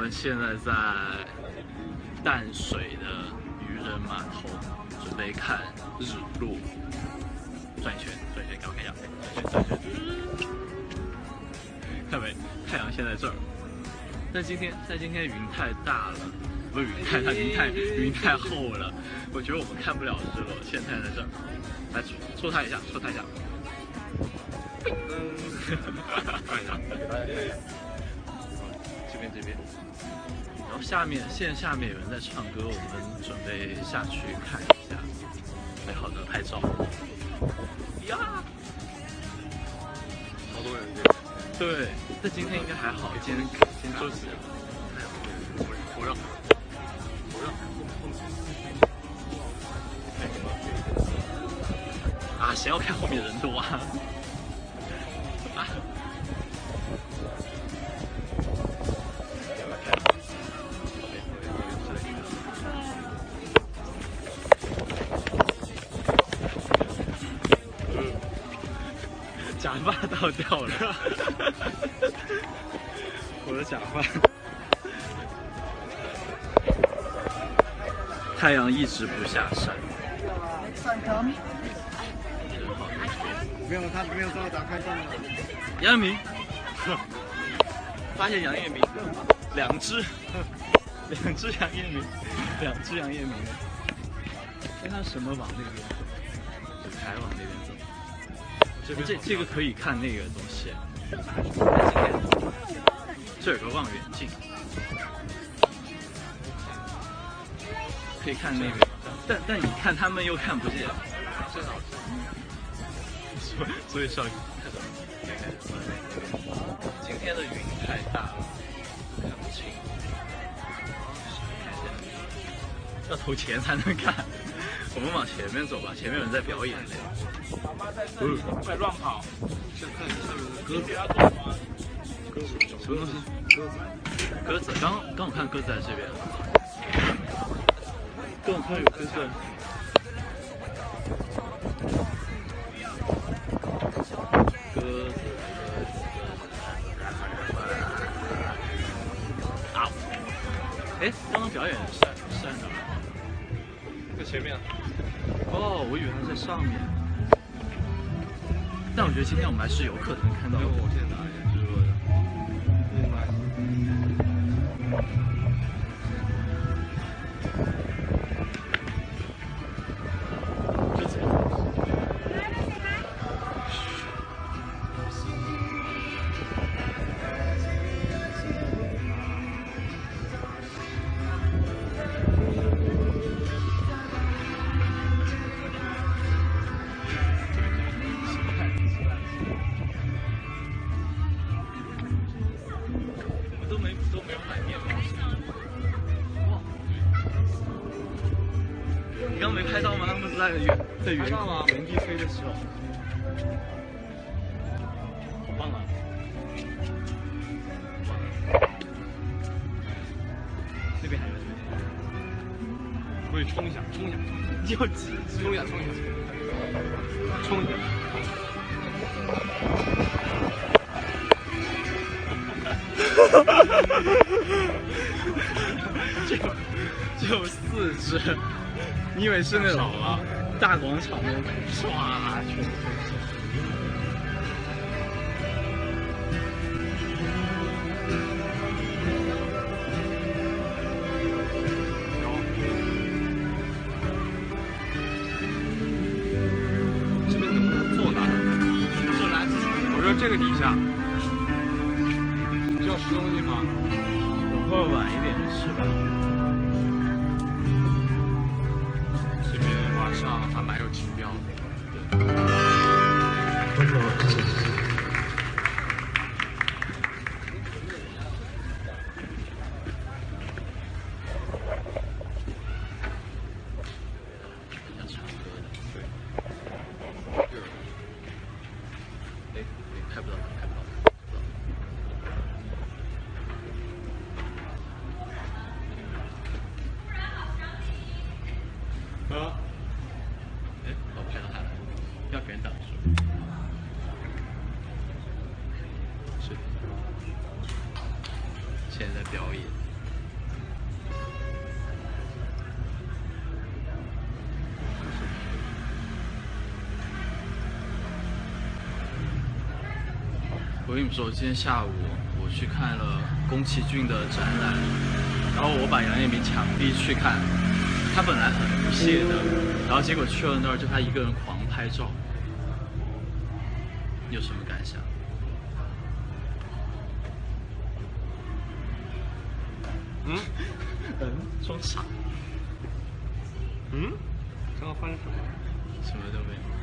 我们现在在淡水的渔人码头，准备看日落。转一圈，转一圈，给我看一下，转一圈，转一圈。看没？太阳现在这儿，但今天但今天云太大了，不是云太大，云太云太厚了，我觉得我们看不了日落。现在在这儿，来戳它一下，戳它一下。嗯，看一下，给大家看一下。这边这边，然后下面线下面有人在唱歌，我们准备下去看一下。美好的拍照。呀，好多人对，但今天应该还好，今天今天周几？头热，头热。啊，谁要看后面人多啊？啊！倒掉了，我的假发。太阳一直不下山。没有他没有帮我打开灯。杨彦明，发现杨彦明，两只，两只杨彦明，两只杨彦明。哎，他什么往那边走？还往那边走。这这这个可以看那个东西。这有个望远镜，可以看那个，但但你看他们又看不见。所以所以上今天的云太大了，看不清。要投钱才能看。我们往前面走吧，前面有人在表演。嗯，快乱跑！先看一下鸽子。鸽子，什么东西？鸽子。鸽子，刚刚我看鸽子在这边。刚我看有鸽子。鸽子。啊！哎，刚刚表演是是在哪？在前面。哦，我以为它在上面。但我觉得今天我们还是有可能看到。在原在原原地飞的时候，好棒啊！那边还有，过去冲一下，冲一下，就急，冲一下，冲一下，冲一下。哈哈哈哈哈！就就四只。你以为是那种大广场那种唰全部这边能坐呢？坐来，我说这个底下需要吃东西吗？等会儿晚一点吃吧。我跟你们说，今天下午我去看了宫崎骏的展览，然后我把杨彦明强逼去看，他本来很不屑的，然后结果去了那儿就他一个人狂拍照，你有什么感想？嗯嗯，装傻，嗯，刚刚发生什么？什么都没有。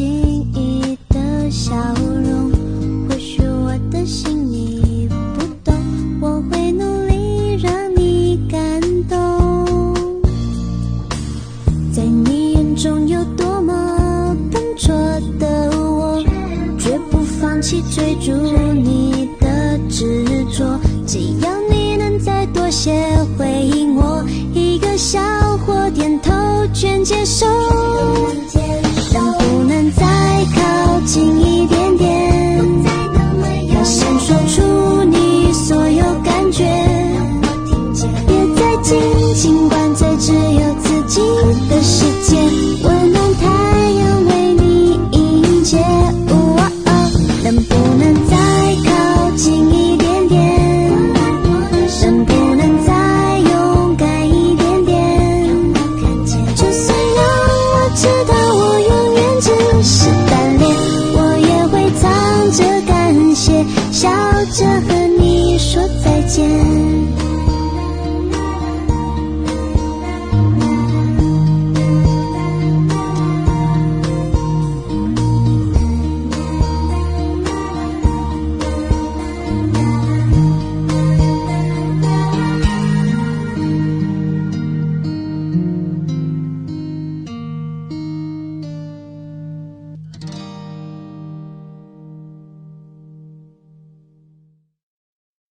轻易的笑容。或许我的心你不懂，我会努力让你感动。在你眼中有多么笨拙的我，绝不放弃追逐你的执着。只要你能再多些回应我，一个笑或点头全接受。尽情灌醉只有自己的心